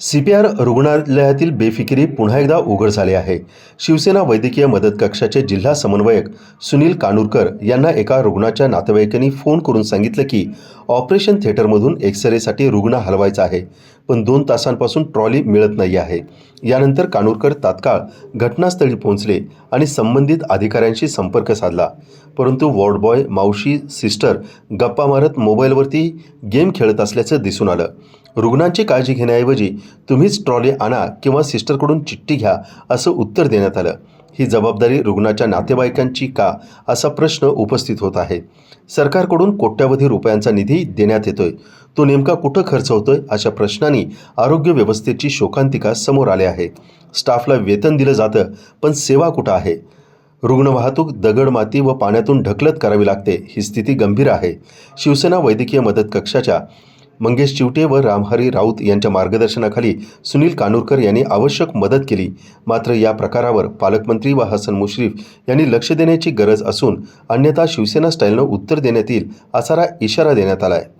C P R रुग्णालयातील बेफिकिरी पुन्हा एकदा उघड झाले आहे. शिवसेना वैद्यकीय मदत कक्षाचे जिल्हा समन्वयक सुनील कानूरकर यांना एका रुग्णाच्या नातेवाईकांनी फोन करून सांगितलं की ऑपरेशन थिएटरमधून एक्सरेसाठी रुग्ण हलवायचा आहे. पण दोन तासांपासून ट्रॉली मिळत नाही आहे. यानंतर कानूरकर तात्काळ घटनास्थळी पोहोचले आणि संबंधित अधिकाऱ्यांशी संपर्क साधला. परंतु वॉर्ड बॉय मावशी सिस्टर गप्पा मारत मोबाईलवरती गेम खेळत असल्याचं दिसून आलं. रुग्णांची काळजी घेण्याऐवजी तुम्हीच ट्रॉली आणा किंवा सिस्टरकडून चिठ्ठी घ्या असं उत्तर देण्यात आलं. ही जबाबदारी रुग्णाच्या नातेवाईकांची का असा प्रश्न उपस्थित होत आहे. सरकारकडून कोट्यावधी रुपयांचा निधी देण्यात येतोय. तो नेमका कुठं खर्च होतोय अशा प्रश्नांनी आरोग्य व्यवस्थेची शोकांतिका समोर आले आहे स्टाफला वेतन दिलं जातं पण सेवा कुठं आहे? रुग्ण वाहतूक दगड माती व पाण्यातून ढकलत करावी लागते ही स्थिती गंभीर आहे. शिवसेना वैद्यकीय मदत कक्षाच्या मंगेश चिवटे व रामहरी राऊत यांच्या मार्गदर्शनाखाली सुनील कानूरकर यांनी आवश्यक मदत केली. मात्र या प्रकारावर पालकमंत्री व हसन मुश्रीफ यांनी लक्ष देण्याची गरज असून अन्यथा शिवसेना स्टाईलनं उत्तर देण्यात येईल असा इशारा देण्यात आला आहे